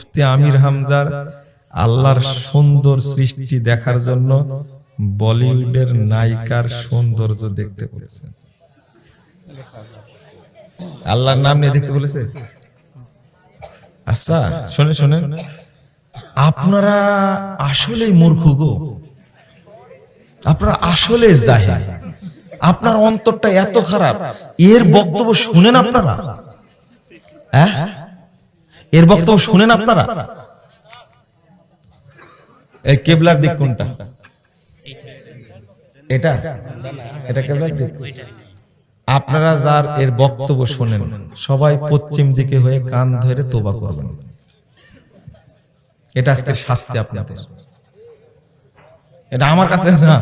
মুফতি আমির হামজার আল্লাহর সুন্দর সৃষ্টি দেখার জন্য বলিউডের নায়িকার সৌন্দর্য দেখতে বলেছেন। আল্লাহর নাম নিয়ে দেখতে বলেছে? আচ্ছা শোনে শোনে আপনারা আসলেই মূর্খ গো। আপনারা আসলে জাহেল। আপনার অন্তরটা এত খারাপ। এর বক্তব্য শুনেন আপনারা? হ্যাঁ? এর বক্তব্য শুনেন আপনারা? এই কেবলার দিক কোনটা? এটা? এটা কেবলার দিক? আপনারা যার এর বক্তব্য শোনেন, সবাই পশ্চিম দিকে হয়ে কান ধরে তোবা করবেন। এটা আজকের শাস্তি আপনাদের। এটা আমার কাছে না।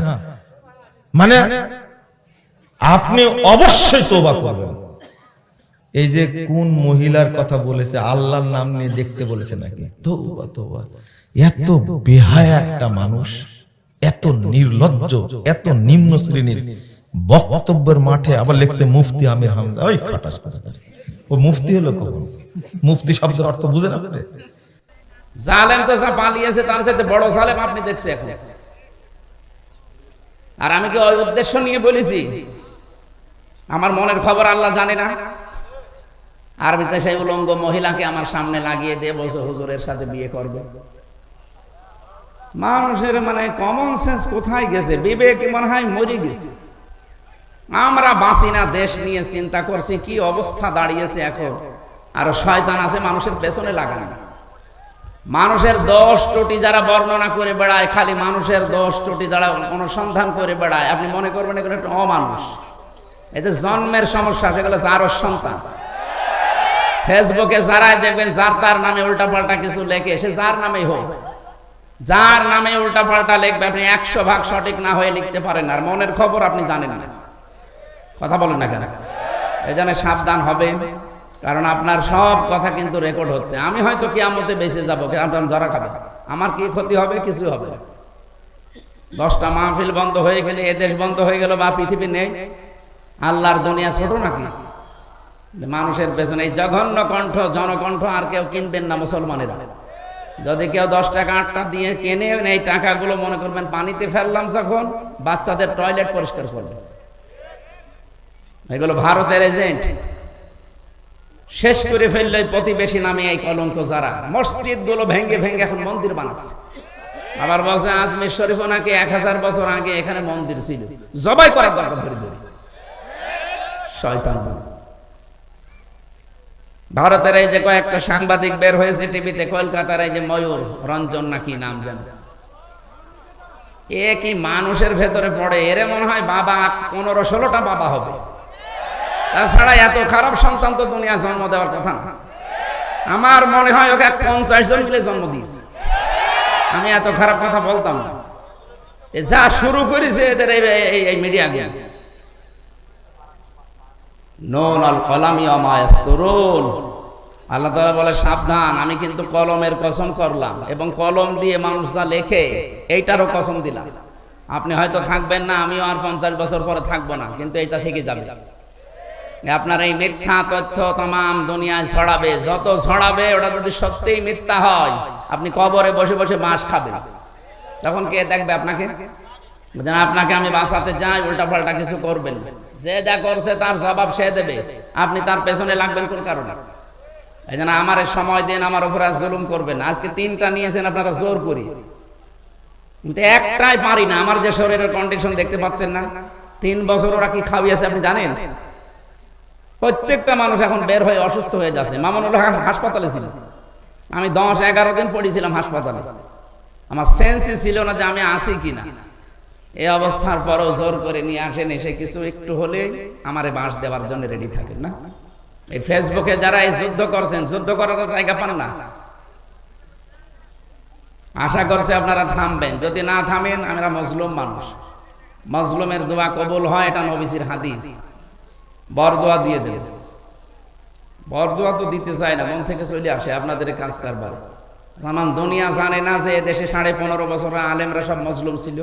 মানে আপনি অবশ্যই তোবা করবেন। এই যে কোন মহিলার কথা বলেছে আল্লাহর নাম নিয়ে দেখতে বলেছে নাকি? তোবা তোবা এত বেহায়া একটা মানুষ এত নির্লজ্জ এত নিম্ন শ্রেণির। বক্তব্যের মাঠে আবার লিখছে মুফতি আমির হামদা ওই খাটাস ও মুফতি হলো কখন? মুফতি শব্দের অর্থ বুঝেন আপনি? জালেম তো যা পালিয়েছে তার সাথে বড় জালেম আপনি দেখছে এখন। আর আমি কি ওই উদ্দেশ্য নিয়ে বলেছি? আমার মনের খবর আল্লাহ জানে না। আরবিতে সেই উলঙ্গ মহিলাকে আমার সামনে লাগিয়ে দিয়ে বলছে, হুজুরের সাথে বিয়ে করবে। মানুষের মানে কমন সেন্স কোথায় গেছে? বিবেক মনে হয় মরে গেছে। আমরা বাঁচি না, দেশ নিয়ে চিন্তা করছি, কি অবস্থা দাঁড়িয়েছে এখন? আর শয়তান আছে, মানুষের পেছনে লাগানো। মানুষের দোষ ত্রুটি যারা বর্ণনা করে বেড়ায়, খালি মানুষের দোষ ত্রুটি যারা অনুসন্ধান করে বেড়ায়, আপনি মনে করবেন এগুলো একটা অমানুষ। এতে জন্মের সমস্যা, সেগুলো যারও সন্তান। ফেসবুকে যারাই দেখবেন, যার তার নামে উল্টাপাল্টা কিছু লেখে, সে যার নামেই হোক। যার নামে উল্টাপাল্টা লিখবে, আপনি একশো ভাগ সঠিক না হয়ে লিখতে পারেন আর মনের খবর আপনি জানেন না। কথা বলেন না কেন? এই জন্য সাবধান হবে কারণ আপনার সব কথা কিন্তু রেকর্ড হচ্ছে। আমি হয়তো কিয়ামতে বেঁচে যাব, আপনার ধরা খাবে। আমার কি ক্ষতি হবে? কিছু হবে। দশটা মাহফিল বন্ধ হয়ে গেলে এদেশ বন্ধ হয়ে গেল বা পৃথিবী নেই। আল্লাহর দুনিয়া ছোট নাকি? মানুষের পেছনে এই জঘন্য কণ্ঠ, জনকণ্ঠ আর কেউ কিনবেন না মুসলমানেরা। যদি কেউ দশ টাকা আটটা দিয়ে কেনে এই টাকাগুলো, মনে করবেন পানিতে ফেললাম যখন, বাচ্চাদের টয়লেট পরিষ্কার করবে। এগুলো ভারতের এজেন্ট। শেষ করে ফেললে প্রতিবেশী নামে এই কলঙ্ক যারা। মসজিদগুলো ভেঙ্গে ভেঙ্গে এখন মন্দির বানাচ্ছে। আবার বলছে আজমির শরীফ নাকি এক হাজার বছর আগে এখানে মন্দির ছিল। জবাই করার দরকার ধরে ধরে। শয়তান ভারতের এই যে কয়েকটা সাংবাদিক বের হয়েছে টিভিতে, কলকাতার এই যে ময়ূর, রঞ্জন নাকি নাম জান। এ কি মানুষের ভেতরে পড়ে? এরে মনে হয় বাবা, পনেরো ষোলোটা বাবা হবে। তাছাড়া এত খারাপ সন্তান তো দুনিয়া জন্ম দেওয়ার কথা না। আমার মনে হয় ওকে পঞ্চাশ জন মিলে জন্ম দিয়েছে। আমি এত খারাপ কথা বলতাম না। যা শুরু করেছে এদের এই- মিডিয়া মিডিয়া আল্লাহ তাআলা বলে, সাবধান, আমি কিন্তু কলমের কসম করলাম এবং কলম দিয়ে মানুষ যা লেখে, এইটারও কসম দিলাম। আপনি হয়তো থাকবেন না, আমিও আর পঞ্চাশ বছর পরে থাকব না, কিন্তু এইটা থেকে যাবে। আপনার এই মিথ্যা তথ্য তমাম দুনিয়ায় ছড়াবে। যত ছড়াবে, ওটা যদি সত্যিই মিথ্যা হয়, আপনি কবরে বসে বসে বাঁশ খাবেন। তখন কে দেখবে আপনাকে? আপনাকে আমি বাঁচাতে যাই উল্টা পাল্টা কিছু করবেন যে যা করছে তার জবাব সে দেবে। আপনি তার পেছনে লাগবেন কোন কারণে? এই জন্য আমার সময় দিন, আমার উপরে জুলুম করবেন আজকে তিনটা নিয়েছেন আপনারা জোর করি। কিন্তু একটাই পারি না, আমার যে শরীরের কন্ডিশন দেখতে পাচ্ছেন না। তিন বছর ওরা কি খাওয়িয়েছে আপনি জানেন? প্রত্যেকটা মানুষ এখন বের হয়ে অসুস্থ হয়ে যাচ্ছে মামুনুল হাসপাতালে ছিল। আমি দশ এগারো দিন পড়েছিলাম হাসপাতালে। আমার সেন্সই ছিল না যে আমি আসি কিনা। এই অবস্থার পরও জোর করে নিয়ে আসেন, এসে কিছু একটু হলে আমারে বাঁশ দেওয়ার জন্য রেডি থাকেন না। এই ফেসবুকে যারা এই যুদ্ধ করছেন, যুদ্ধ করার জায়গা পান না। আশা করছে আপনারা থামবেন। যদি না থামেন, আমরা মজলুম মানুষ। মজলুমের দোয়া কবুল হয়, এটা নবিসির হাদিস। বরদোয়া দিয়ে দেব। বরদোয়া তো দিতে চায় না, মন থেকে চলে আসে আপনাদের কাজ কারবার। তামাম দুনিয়া জানে না যে দেশে সাড়ে পনেরো বছর আলেমরা সব মজলুম ছিল।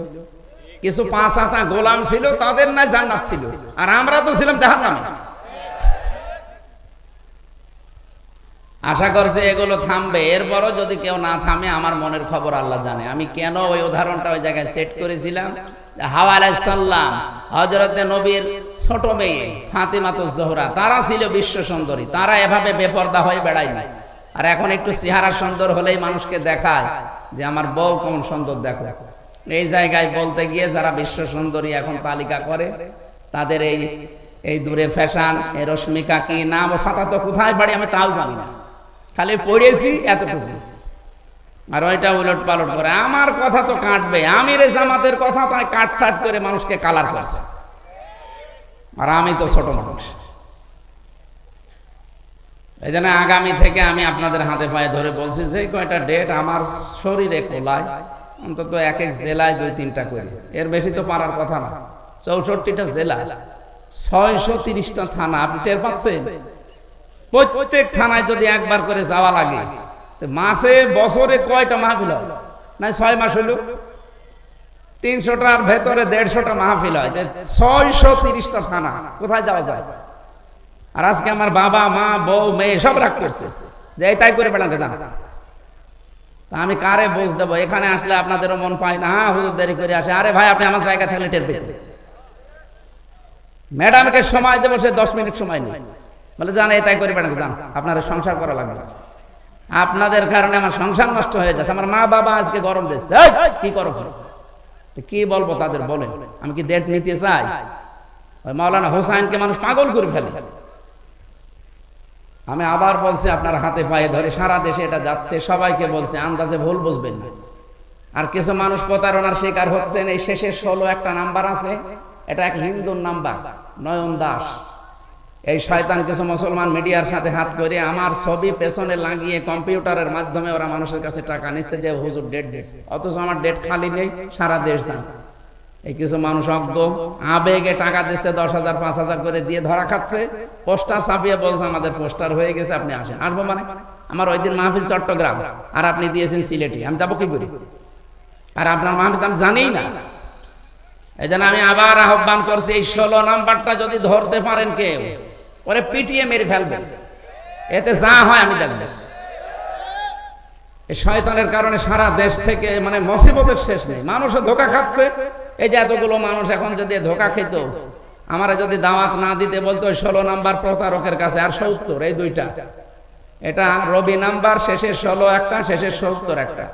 কিছু পাঁচ আতা গোলাম ছিল, তাদের না জান্নাত ছিল। আর আমরা তো ছিলাম জাহান্নামে। আশা করছে এগুলো থামবে। এরপরও যদি কেউ না থামে, আমার মনের খবর আল্লাহ জানে। আমি কেন ওই উদাহরণটা ওই জায়গায় সেট করেছিলাম? হাওয়া আলাইসাল্লাম হজরতে নবীর ছোট মেয়ে ফাতিমাত জোহরা, তারা ছিল বিশ্ব সুন্দরী। তারা এভাবে বেপর্দা হয়ে বেড়ায় নাই। আর এখন একটু চেহারা সুন্দর হলেই মানুষকে দেখায় যে আমার বউ কেমন সুন্দর দেখো। এই জায়গায় বলতে গিয়ে যারা বিশ্ব সুন্দরী এখন তালিকা করে, তাদের এই এই দূরে ফ্যাশন, এই রশ্মিকা কি নাম ও সাঁতা তো কোথায় বাড়ি আমি তাও জানি না। খালি পড়েছি এতটুকু। আর ওইটা উলট পালট করে, আমার কথা তো কাটবে, আমির জামাতের কথা তাই কাটসাট করে মানুষকে কালার করছে। আর আমি তো ছোট মানুষ। এই জন্য আগামী থেকে আমি আপনাদের হাতে পায়ে ধরে বলছি, যে কয়টা ডেট আমার শরীরে কোলায় অন্তত এক এক জেলায় দুই তিনটা করে। এর বেশি তো পারার কথা না। চৌষট্টিটা জেলা। ছয়শো তিরিশটা থানা। আপনি টের পাচ্ছেন? প্রত্যেক থানায় যদি একবার করে যাওয়া লাগে মাসে, বছরে কয়টা মাহফিল হয়? না, ছয় মাস হইল তিনশোটার ভেতরে দেড়শোটা মাহফিল হয়। ছয়শো তিরিশটা থানা কোথায় যাওয়া যায়? আর আজকে আমার বাবা, মা, বউ, মেয়ে সব রাগ করছে। যে এই তাই করে বেড়াতে জানা আমি কারে বোঝ দেবো? এখানে আসলে আপনাদেরও মন পায় না। হ্যাঁ হুজুর, দেরি করে আসে। আরে ভাই, আপনি আমার জায়গা থাকলে টের পেতে ম্যাডামকে সময় দেবো, সে দশ মিনিট সময় নেই। বলে, জান, এই তাই করে বেড়াতে জান। আপনার সংসার করা লাগবে আপনাদের কারণে আমার সংসার নষ্ট হয়ে যাচ্ছে। আমার মা বাবা আজকে গরম দিচ্ছে। কি করো কি বলব তাদের বলে আমি কি ডেট নিতে চাই? মাওলানা হোসাইনকে মানুষ পাগল করে ফেলে। আমি আবার বলছি, আপনার হাতে পায়ে ধরে সারা দেশে এটা যাচ্ছে, সবাইকে বলছে, আন্দাজে ভুল বুঝবেন না। আর কিছু মানুষ প্রতারণার শিকার হচ্ছেন, এই শেষের ষোলো একটা নাম্বার আছে, এটা এক হিন্দুর নাম্বার, নয়ন দাস। এই শয়তান কিছু মুসলমান মিডিয়ার সাথে হাত করে আমার ছবি পেছনে লাগিয়ে কম্পিউটারের মাধ্যমে ওরা মানুষের কাছে টাকা নিচ্ছে, যে হুজুর ডেট দিচ্ছে অথচ আমার ডেট খালি নেই, সারা দেশ দাম এই কিছু মানুষ অজ্ঞ, আবেগে টাকা দিচ্ছে দশ হাজার, পাঁচ হাজার করে দিয়ে ধরা খাচ্ছে। পোস্টার ছাপিয়ে বলছে, আমাদের পোস্টার হয়ে গেছে, আপনি আসেন। আসব মানে? আমার ওই দিন মাহফিল চট্টগ্রাম, আর আপনি দিয়েছেন সিলেটি। আমি যাব কি করি? আর আপনার মাহফিল আমি জানিই না। এই জন্য আমি আবার আহ্বান করছি, এই ষোলো নাম্বারটা যদি ধরতে পারেন কেউ, ওরে পিটিয়ে মেরে ফেলবেন। এতে যা হয় আমি দেখব। এই শয়তানের কারণে সারা দেশ থেকে মানে মসিবতের শেষ নেই। মানুষও ধোকা খাচ্ছে এই যে এতগুলো মানুষ এখন যদি ধোকা খেত, আমারা যদি দাওয়াত না দিতে বলতো, ষোলো নাম্বার প্রতারকের কাছে, আর সত্তর, এই দুইটা। এটা রবি নাম্বার শেষের ষোলো একটা শেষের সত্তর একটা।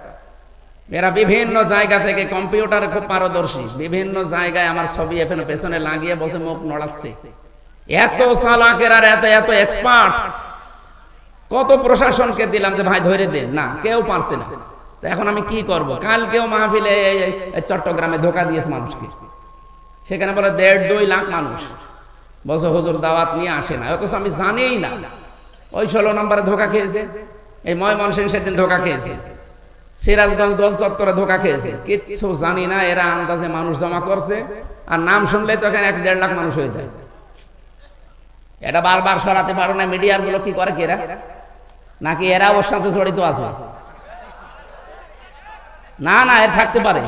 এরা বিভিন্ন জায়গা থেকে, কম্পিউটারে খুব পারদর্শী, বিভিন্ন জায়গায় আমার ছবি এখানে পেছনে লাগিয়ে বসে মুখ নড়াচ্ছে। এত চালাকের আর এত এত এক্সপার্ট কত প্রশাসনকে দিলাম যে, ভাই, ধরে দেন না, কেউ পারছে না। এখন আমি কি করব? কালকেও মাহফিলে চট্টগ্রামে ধোকা দিয়েছে মানুষকে। সেখানে বলে দেড় দুই লাখ মানুষ। বছর হুজুর, দাওয়াত নিয়ে আসে না। অথচ আমি জানিই না। ওই ষোলো নম্বরে ধোকা খেয়েছে। এই ময়মনসিং সেদিন ধোকা খেয়েছে। সিরাজগঞ্জ দল চত্বরে ধোকা খেয়েছে। কিচ্ছু জানি না এরা আন্দাজে মানুষ জমা করছে। আর নাম শুনলে তো এখানে এক দেড় লাখ মানুষ হয়ে যায়। এটা বারবার সরাতে পারো না, মিডিয়ারগুলো কি করে কি এরা? নাকি এরা ওর সাথে জড়িত আছে? না না, এর থাকতে পারে।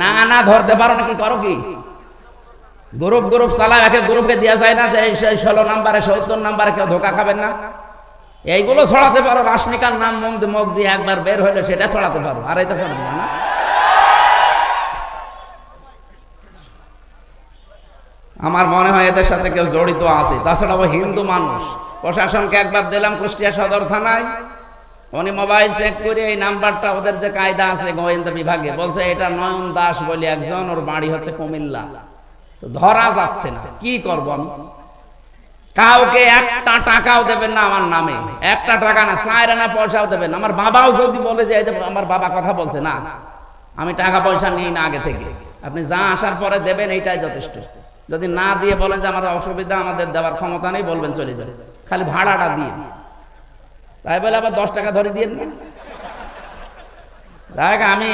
না না ধরতে পারো না কি করো কি? গ্রুপ গ্রুপ চালায় একে গ্রুপকে দেওয়া যায় না যে এই ষোলো নাম্বারে, সত্তর নাম্বারে কেউ ধোকা খাবেন না। এইগুলো ছড়াতে পারো, রাশমিকার নাম মুখ দিয়ে মুখ দিয়ে একবার বের হইলে সেটা ছড়াতে পারো, আর এটা পারবে না আমার মনে হয় এদের সাথে কেউ জড়িত আছে, তাছাড়া হিন্দু মানুষ। প্রশাসনকে একবার দিলাম কুষ্টিয়া সদর থানায়। উনি মোবাইল চেক করে এই নাম্বারটা ওদের যে কায়দা আছে গোয়েন্দা বিভাগে, বলছে এটা নয়ন দাস বলে একজন, ওর বাড়ি হচ্ছে কুমিল্লা। ধরা যাচ্ছে না, কি করব আমি? কাউকে একটা টাকাও দেবেন না আমার নামে। একটা টাকা না চায়ের না পয়সাও দেবেন আমার বাবাও যদি বলে যে আমার বাবা কথা বলছে, না, আমি টাকা পয়সা নিই না আগে থেকে। আপনি যা আসার পরে দেবেন, এইটাই যথেষ্ট। যদি না দিয়ে বলেন যে আমার অসুবিধা, আমাদের দেওয়ার ক্ষমতা নেই, বলবেন চলে যাবে খালি ভাড়াটা দিয়ে। তাই বলে আবার দশ টাকা ধরে দিয়ে না দেখ আমি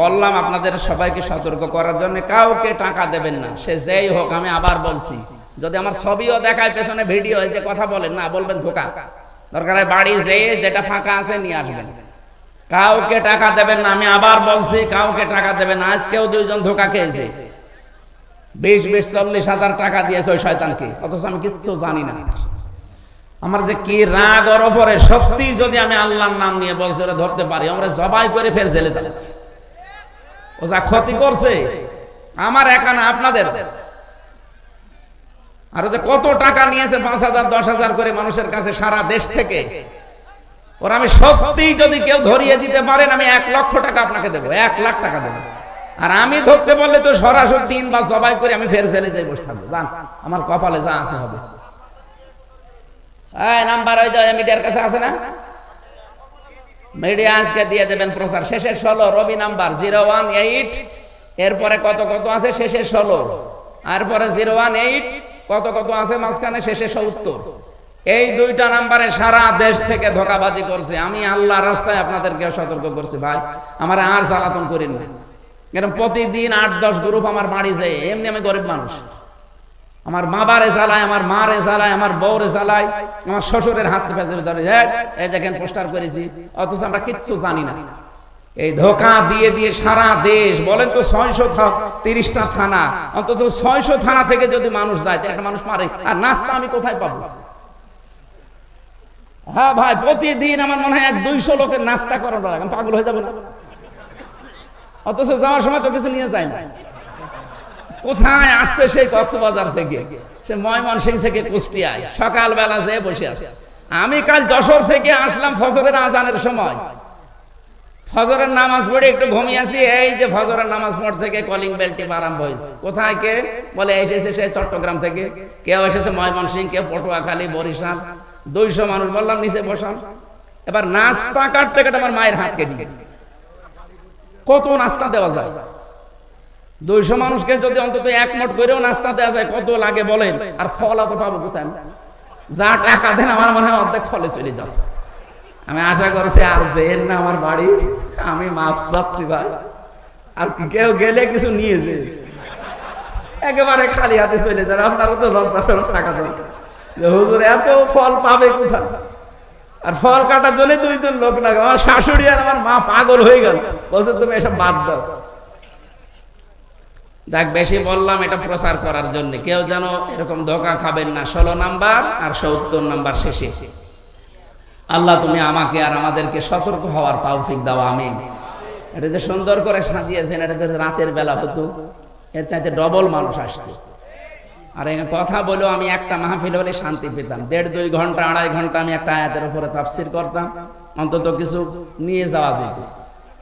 বললাম আপনাদের সবাইকে সতর্ক করার জন্য, কাউকে টাকা দেবেন না। সে যেই হোক, আমি আবার বলছি, যদি আমার ছবিও দেখায়, পেছনে ভিডিও যে কথা বলেন, না বলবেন ধোকা। দরকার বাড়ি যেয়ে যেটা ফাঁকা আছে নিয়ে আসবেন। কাউকে টাকা দেবেন না, আমি আবার বলছি, কাউকে টাকা দেবেন না। আজকেও দুইজন ধোকা খেয়েছে। বিশ বিশ, চল্লিশ হাজার টাকা দিয়েছে ওই শয়তানকে। অথচ আমি কিচ্ছু জানি না। আমার যে কি রাগ ওর ওপরে সত্যি যদি আমি আল্লাহর নাম নিয়ে বলছি, ওরা ধরতে পারি, আমরা জবাই করে ফের জেলে যাব। ও যা ক্ষতি করছে, আমার একা না, আপনাদের? আর যে কত টাকা নিয়েছে, পাঁচ হাজার, দশ হাজার করে মানুষের কাছে সারা দেশ থেকে? ওরা আমি সত্যি যদি কেউ ধরিয়ে দিতে পারেন, আমি এক লক্ষ টাকা আপনাকে দেবো, এক লাখ টাকা দেবো। আর আমি ধরতে বললে তো সরাসরি তিন বা জবাই করে আমি ফের জেলে যাই বসে থাকব। জান আমার কপালে যা আছে হবে। এই, নাম্বার ওই মিডিয়ার কাছে আছে না? মিডিয়া আজকে দিয়ে দেবেন প্রচার। ষোলো, Robi number, zero one eight. এরপরে কত কত আছে? শেষে ষোলো। জিরো ওয়ান এইট, কত কত আছে মাঝখানে? শেষে সত্তর। এই দুইটা নাম্বারে সারা দেশ থেকে ধোকাবাজি করছে। আমি আল্লাহ রাস্তায় আপনাদেরকে সতর্ক করছি, ভাই। আমার আর জ্বালাতন করেন না। এরকম প্রতিদিন আট, দশ গ্রুপ আমার বাড়ি যায়। এমনি আমি গরিব মানুষ। আমার বাবারে জ্বালায় আমার মারে জ্বালায় আমার বউরে জ্বালায় আমার শ্বশুরের হাত ধরে "এই, দেখেন পোস্টার করেছি অথচ আমরা কিচ্ছু জানি না। এই ধোকা দিয়ে দিয়ে সারা দেশ বলেন তো ছয়শো তিরিশটা থানা অন্তত ছয়শো থানা থেকে যদি মানুষ যায় একটা মানুষ মারে আর নাস্তা আমি কোথায় পাবো? হ্যাঁ ভাই প্রতিদিন আমার মনে হয় এক দুইশো লোকের নাস্তা করানো লাগে পাগল হয়ে যাবে না। অথচ যাওয়ার সময় তো কিছু নিয়ে যায় না। কোথায় আসছে সেই কক্সবাজার থেকে? সে ময়মনসিং থেকে কুষ্টিয়ায়। সকালবেলা যেয়ে বসে আছে। আমি কাল যশোর থেকে আসলাম ফজরের আজানের সময়। ফজরের নামাজ পড়ে একটু ঘুমিয়ে আছি। এই যে ফজরের নামাজ পড় থেকে কলিং বেলটি আরম্ভ হয়েছে। কোথায় কে? বলে, এসেছে সে চট্টগ্রাম থেকে। কেউ এসেছে ময়মনসিং কেউ পটুয়াখালী, বরিশাল। দুইশো মানুষ বললাম, নিচে বসাম এবার নাস্তা কাটতে কাটে আমার মায়ের হাত কেটে গেছে। কত নাস্তা দেওয়া যায়? দুইশো মানুষকে যদি অন্তত এক মোট করেও নাস্তা দেওয়া যায়, কত লাগে বলেন? আর ফল অত পাবো কোথায়? যা টাকা দেন, আমার মনে হয় অর্ধেক ফলে চলে যাচ্ছে। আমি আশা করছি আর যেন না আমার বাড়ি, আমি মাপ চাচ্ছি ভাই। আর কেউ গেলে কিছু নিয়ে যে। একেবারে খালি হাতে চলে যান, আপনারও তো লজ্জা করে টাকা দরকার। যে হুজুর, এত ফল পাবে কোথায়? আর ফল কাটার জন্য দুইজন লোক লাগে। আমার শাশুড়ি আর আমার মা পাগল হয়ে গেল। বলছে, তুমি এসব বাদ দাও। দেখ, বেশি বললাম, এটা প্রচার করার জন্য। কেউ যেন এরকম ধোকা খাবেন না। ষোলো নাম্বার আর সত্তর নাম্বার শেষে। আল্লাহ, তুমি আমাকে আর আমাদেরকে সতর্ক হওয়ার তৌফিক দাও আমি এটা যে সুন্দর করে সাজিয়েছেন, এটা যদি রাতের বেলা হতো, এর চাইতে ডবল মানুষ আসতো। আর এখানে কথা বলেও আমি একটা মাহফিল হলে শান্তি পেতাম। দেড়, দুই ঘণ্টা, আড়াই ঘণ্টা আমি একটা আয়াতের উপরে তাফসির করতাম। অন্তত কিছু নিয়ে যাওয়া যেত।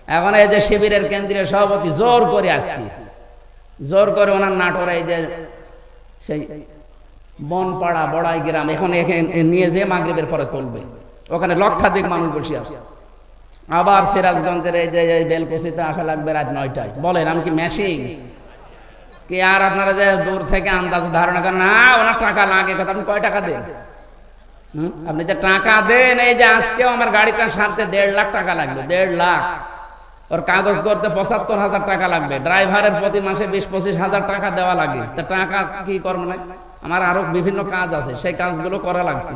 এখন এই যে শিবিরের কেন্দ্রীয় সভাপতি জোর করে আজকে জোর করে ওনার নাটোরে এই যে সেই বনপাড়া, বড়াই গ্রাম, এখন এখানে নিয়ে যেয়ে মাগরিবের পরে তুলবে। ওখানে লক্ষাধিক মানুষ বসে আছে। আবার সিরাজগঞ্জের এই যে বেলকুচিতে আসা লাগবে রাত নয়টায়। বলেন, আমি কি মেশিন কি আর আপনারা যে দূর থেকে আন্দাজ ধারণা করেন, না, ওনার টাকা লাগে কথা, আপনি কয় টাকা দেন? আপনি যে টাকা দেন, এই যে আজকেও আমার গাড়িটা সারতে দেড় লাখ টাকা লাগবে, দেড় লাখ। ওর কাগজ করতে পঁচাত্তর হাজার টাকা লাগবে। ড্রাইভারের প্রতি মাসে বিশ, পঁচিশ হাজার টাকা দেওয়া লাগে। তা টাকা কি করব না? আমার আরও বিভিন্ন কাজ আছে, সেই কাজগুলো করা লাগছে।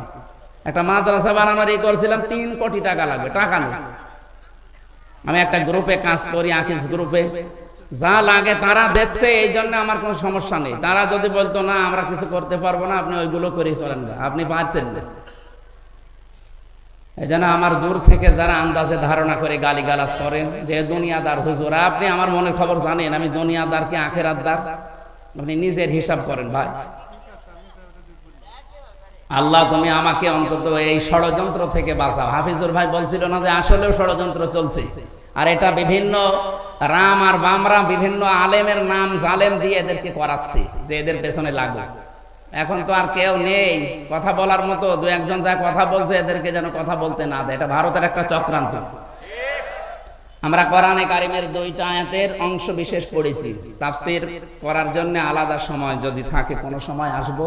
একটা মাদ্রাসা বানানোর এই করছিলাম, তিন কোটি টাকা লাগবে, টাকা নেই। আমি একটা গ্রুপে কাজ করি, আকিস গ্রুপে যা লাগে তারা দেখছে, এই জন্য আমার কোনো সমস্যা নেই। তারা যদি বলতো, না, আমরা কিছু করতে পারব না, আপনি ওইগুলো করে চলেন আপনি পারতেন না। এই জন্য আমার দূর থেকে যারা আন্দাজে ধারণা করে গালিগালাজ করেন যে, দুনিয়াদার হুজুর, আপনি আমার মনের খবর জানেন, আমি দুনিয়াদার কি আখের আদার আপনি নিজের হিসাব করেন, ভাই। আল্লাহ, তুমি আমাকে অন্তত এই ষড়যন্ত্র থেকে বাঁচাও। হাফিজুর ভাই বলছিল না যে, আসলেও ষড়যন্ত্র চলছে। আর এটা বিভিন্ন রাম আর বামরা বিভিন্ন আলেমের নাম জালেম দিয়ে এদেরকে করাচ্ছে, যে এদের পেছনে লাগবে এখন তো আর কেউ নেই। কথা বলার মতো দু একজন যা কথা বলছে, এদেরকে যেন কথা বলতে না দেয়। এটা ভারতের একটা চক্রান্ত। আমরা কোরআনে কারিমের দুইটা আয়াতের অংশ বিশেষ পড়েছি। তাফসির করার জন্য আলাদা সময় যদি থাকে, কোনো সময় আসব।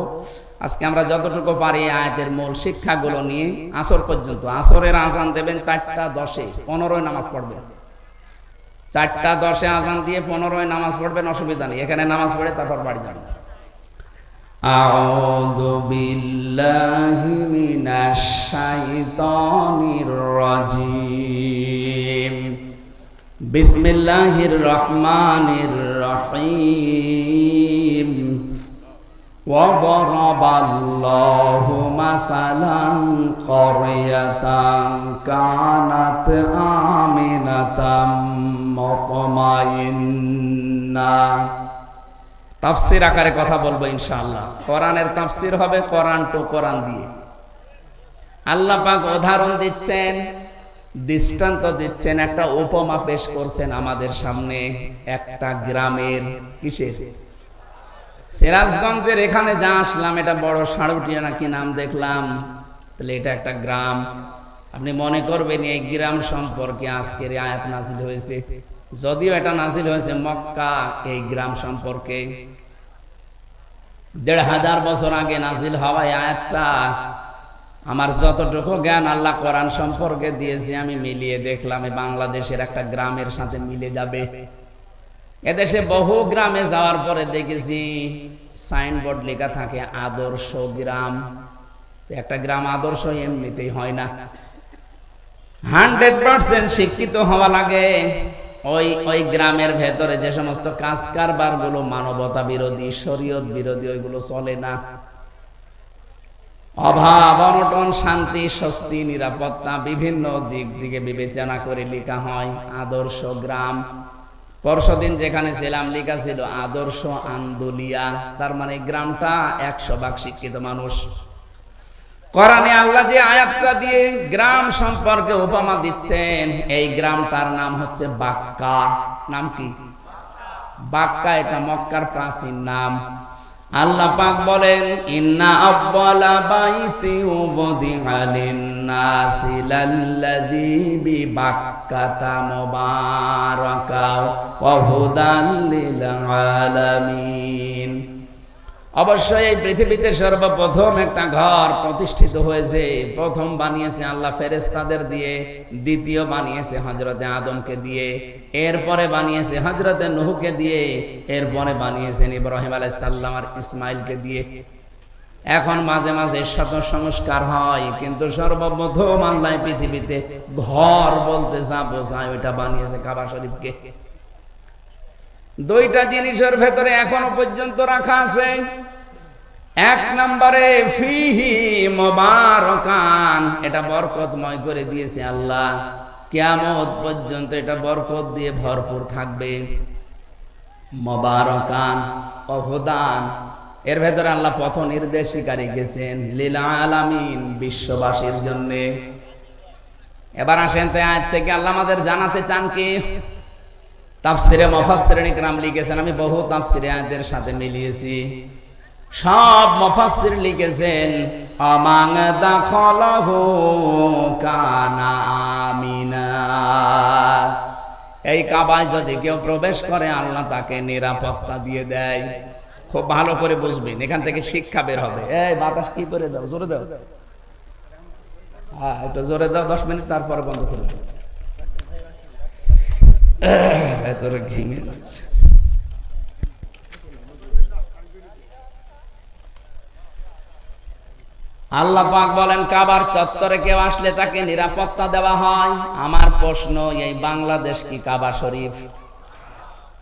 আজকে আমরা যতটুকু পারি আয়াতের মূল শিক্ষাগুলো নিয়ে, আসর পর্যন্ত। আসরের আজান দেবেন চারটা দশে পনেরোই নামাজ পড়বেন। চারটা দশে আজান দিয়ে পনেরোই নামাজ পড়বেন, অসুবিধা নেই। এখানে নামাজ পড়ে তারপর বাড়ি যাবেন। أعوذ بالله من الشيطان الرجيم بسم الله الرحمن الرحيم وضرب الله مثلا قرية كانت آمنة مطمئنة তাফসির আকারে কথা বলব ইনশাআল্লাহ। কোরআনের তাফসির হবে কোরআন টু কোরআন দিয়ে। আল্লাহ পাক উদাহরণ দিচ্ছেন, দৃষ্টান্ত দিচ্ছেন, একটা উপমা পেশ করছেন আমাদের সামনে, একটা গ্রামের কিসের? সিরাজগঞ্জের এখানে যা আসলাম, এটা বড় সাড়ুটিয়া নাকি নাম দেখলাম, তাহলে এটা একটা গ্রাম। আপনি মনে করবেন এই গ্রাম সম্পর্কে আজকের আয়াত নাজিল হয়েছে। যদিও এটা নাজিল হয়েছে মক্কা, এই গ্রাম সম্পর্কে। দেড় হাজার বছর আগে নাজিল হওয়ায় আয়াতটা আমার যতটুকু জ্ঞান আল্লাহ কোরআন সম্পর্কে দিয়েছি, আমি মিলিয়ে দেখলাম বাংলাদেশের একটা গ্রামের সাথে মিলে যাবে। এদেশে বহু গ্রামে যাওয়ার পরে দেখেছি সাইনবোর্ড লেখা থাকে, আদর্শ গ্রাম। একটা গ্রাম আদর্শ এমনিতেই হয় না। হান্ড্রেড পার্সেন্ট শিক্ষিত হওয়া লাগে। ওই ওই গ্রামের ভেতরে যে সমস্ত কাজ কারবারগুলো মানবতা বিরোধী, শরীয়ত বিরোধী, ওইগুলো চলে না। অভাব, অনটন, শান্তি, স্বস্তি, নিরাপত্তা বিভিন্ন দিক দিকে বিবেচনা করে লেখা হয় আদর্শ গ্রাম। পরশুদিন যেখানে ছিলাম, লেখা ছিল আদর্শ আন্দোলিয়া। তার মানে গ্রামটা একশো ভাগ শিক্ষিত মানুষ। কোরআনে আল্লাহ যে আয়াতটা দিয়ে গ্রাম সম্পর্কে উপমা দিচ্ছেন, এই গ্রামটার নাম হচ্ছে বাক্কা। নাম কি? বাক্কা এটা মক্কার প্রাচীন নাম। আল্লাহ পাক বলেন, ইন্না আব্বালা বাইতি উবদিআ লিন-নাসি লাল্লাযী বিবাক্কাতা মুবারাকা ওয়া হুদান লিল আলামিন অবশ্যই এই পৃথিবীতে সর্বপ্রথম একটা ঘর প্রতিষ্ঠিত হয়েছে। প্রথম বানিয়েছে আল্লাহ ফেরেস্তাদের দিয়ে, দ্বিতীয় বানিয়েছে হজরতে আদমকে দিয়ে, এরপরে বানিয়েছে হজরতে নুহুকে দিয়ে, এরপরে বানিয়েছেন ইব্রাহিম আলাই সাল্লাম আর ইসমাইলকে দিয়ে। এখন মাঝে মাঝে শত সংস্কার হয়, কিন্তু সর্বপ্রথম আল্লাহ পৃথিবীতে ঘর বলতে যা বোঝায়, ওইটা বানিয়েছে কাবা শরীফকে। দুইটা জিনিসের ভেতরে এখনও পর্যন্ত রাখা আছে। এক নম্বরে, ফিহি মোবারকান, এটা বরকতময় করে দিয়েছে আল্লাহ। কিয়ামত পর্যন্ত এটা বরকত দিয়ে ভরপুর থাকবে। মোবারকান অহুদান এর ভেতরে আল্লাহ পথ নির্দেশিকা রেখেছেন লীলা আলামিন বিশ্ববাসীর জন্য। এবার আসেন তো আজ থেকে, আল্লাহ আমাদের জানাতে চান কি? তাফসিরে মফাসসিরিন ইকরাম লিখেছেন, আমি বহু তাফসিরে আয়াতের সাথে মিলিয়েছি। সব মফাসসির লিখেছেন আমাং দাখলাহু কানা আমিনা। এই কাবায় যদি কেউ প্রবেশ করে, আল্লাহ তাকে নিরাপত্তা দিয়ে দেয়। খুব ভালো করে বুঝবেন, এখান থেকে শিক্ষা বের হবে। এই বাতাস কি করে দাও? জোরে দাও। হ্যাঁ একটু জোরে দাও, দশ মিনিট তারপর বন্ধ করে দাও। ভেতরে ঘেমে যাচ্ছে। আল্লাহ পাক বলেন, কাবার চত্বরে কেউ আসলে তাকে নিরাপত্তা দেওয়া হয়? আমার প্রশ্ন, এই বাংলাদেশ কি কাবা শরীফ?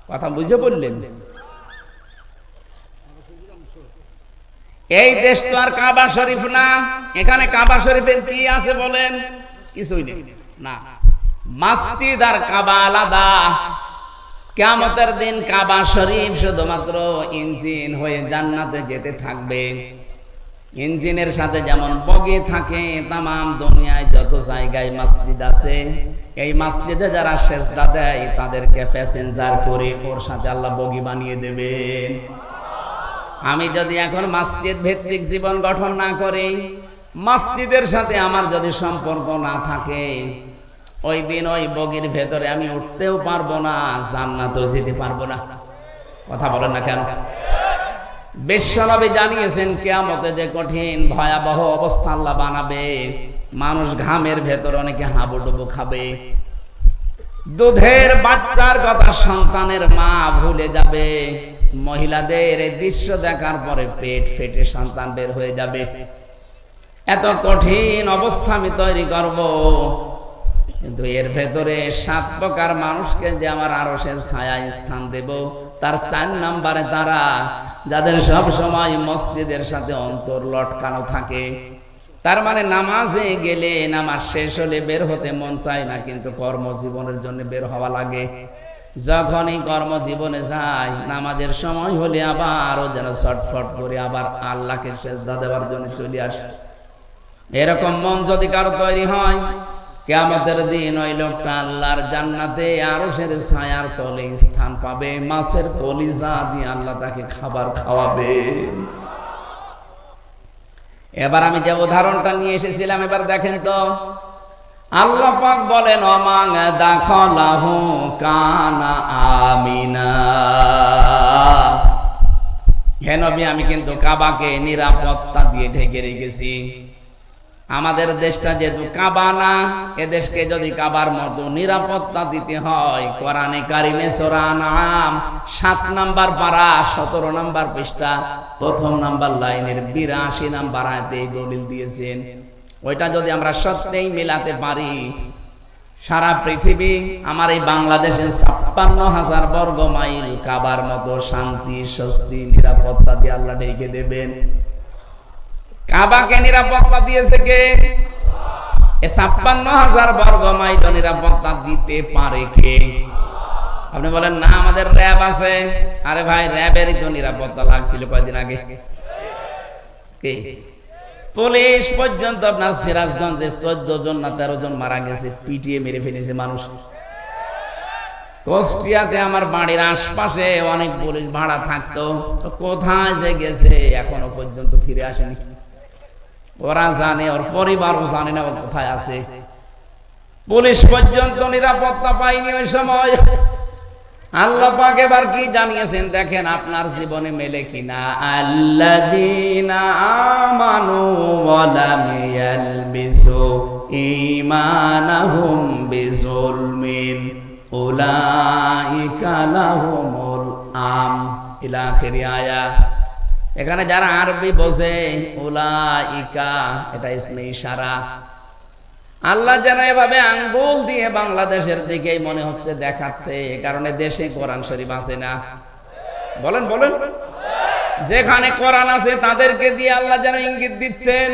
কথা বুঝে বললেন? এই দেশ তো আর কাবা শরীফ না। এখানে কাবা শরীফের কি আছে বলেন? কিছুই নেই। না। মাসজিদ আর কাবা আলাদা। কেমতের দিন কাবা শরীফ শুধুমাত্র ইঞ্জিন হয়ে জান্নাতে যেতে থাকবে। ইঞ্জিনের সাথে যেমন বগি থাকে তাম দুনিয়ায় যত জায়গায় মসজিদ আছে, এই মসজিদে যারা সেজদা দেয়, তাদেরকে প্যাসেঞ্জার করে ওর সাথে আল্লাহ বগি বানিয়ে দেবেন। আমি যদি এখন মসজিদ ভিত্তিক জীবন গঠন না করি মসজিদের সাথে আমার যদি সম্পর্ক না থাকে ওই দিন ওই বগির ভেতরে আমি উঠতেও পারব না, জান্নাতেও যেতে পারব না। কথা বলেন না কেন? বিশ্বনবী জানিয়েছেন, কেয়ামতে যে কঠিন, ভয়াবহ অবস্থা আল্লাহ বানাবে। মানুষ ঘামের ভেতর অনেকে হাবুডুবু খাবে। দুধের বাচ্চার কথা সন্তানের মা ভুলে যাবে। মহিলাদের দৃশ্য দেখার পরে পেট ফেটে সন্তান বের হয়ে যাবে। এত কঠিন অবস্থা আমি তৈরি করব। কিন্তু এর ভেতরে সাত প্রকার মানুষকে যে আমার আরও সে ছায়া স্থান দেব, তার চার নাম্বারে তারা, যাদের সব সময় মসজিদের সাথে অন্তর লটকানো থাকে। তার মানে নামাজে গেলে নামাজ শেষ হলে বের হতে মন চায় না, কিন্তু কর্মজীবনের জন্য বের হওয়া লাগে। যখনই কর্মজীবনে যায় নামাজের সময় হলে আবার আবারও যেন ছটফট করে আবার আল্লাহকে সেজদা দেওয়ার জন্য চলে আসে। এরকম মন যদি কারও তৈরি হয় কেয়ামতের দিন ওই লোকটা আল্লাহর জান্নাতে আরও সের ছায়ার তলে স্থান পাবে, মাছের কলিজা দিয়ে আল্লাহ তাকে খাবার খাওয়াবে। এবার আমি যে উদাহরণটা নিয়ে এসেছিলাম, এবার দেখেন তো, আল্লাহ পাক বলেন অমাং দাখলাহু কানা আমিনা। হে নবী, আমি কিন্তু কাবাকে নিরাপত্তা দিয়ে ঢেকে রেখেছি। আমাদের দেশটা যেহেতু কাবা না এ দেশকে যদি কাবার মতো নিরাপত্তা দিতে হয়, কোরআনে কারিমে সোরা নাম সাত নাম্বার পারা, সতেরো নাম্বার পৃষ্ঠা, প্রথম নাম্বার লাইনের বিরাশি নাম্বার আয়তে দলিল দিয়েছেন। ওইটা যদি আমরা সত্যিই মিলাতে পারি, সারা পৃথিবী আমার এই বাংলাদেশের ছাপ্পান্ন হাজার বর্গ মাইল কাবার মতো শান্তি, স্বস্তি, নিরাপত্তা দিয়ে আল্লাহ ডেকে দেবেন। কাবাকে নিরাপত্তা দিয়েছে কে? ছাপ্পান্ন হাজার বর্গ মাইল নিরাপত্তা দিতে পারে কে? আপনি বলেন, না, আমাদের র্যাব আছে। আরে ভাই, র্যাবেরই তো নিরাপত্তা লাগছিল কয়দিন আগে। কে? পুলিশ পর্যন্ত আপনার সিরাজগঞ্জে চোদ্দ জন না তেরো জন মারা গেছে, পিটিয়ে মেরে ফেলেছে মানুষ। কুষ্টিয়াতে আমার বাড়ির আশপাশে অনেক পুলিশ ভাড়া থাকতো। তো কোথায় যে গেছে, এখনও পর্যন্ত ফিরে আসেনি। ওরা জানে, ওর পরিবারও জানে না কোথায় আছে। পুলিশ পর্যন্ত নিরাপত্তা পাইনি ওই সময়। আল্লাহ পাক এবার কি জানিয়েছেন? দেখেন আপনার জীবনে মেলে কিনা আল্লাযীনা আমানু ওয়া লাম ইয়ালবিসু ঈমানাহুম বিজুলমিন উলাইকা লাহুমুল আম। ইলা আখিরি এখানে যারা আরবি বোঝে, উলাইকা, এটা ইসমে ইশারা। আল্লাহ যেন এভাবে আঙ্গুল দিয়ে বাংলাদেশের দিকে মনে হচ্ছে দেখাচ্ছে, এ কারণে দেশে কোরআন শরীফ আছে না। বলেন বলেন। যেখানে কোরআন আছে, তাদেরকে দিয়ে আল্লাহ যেন ইঙ্গিত দিচ্ছেন।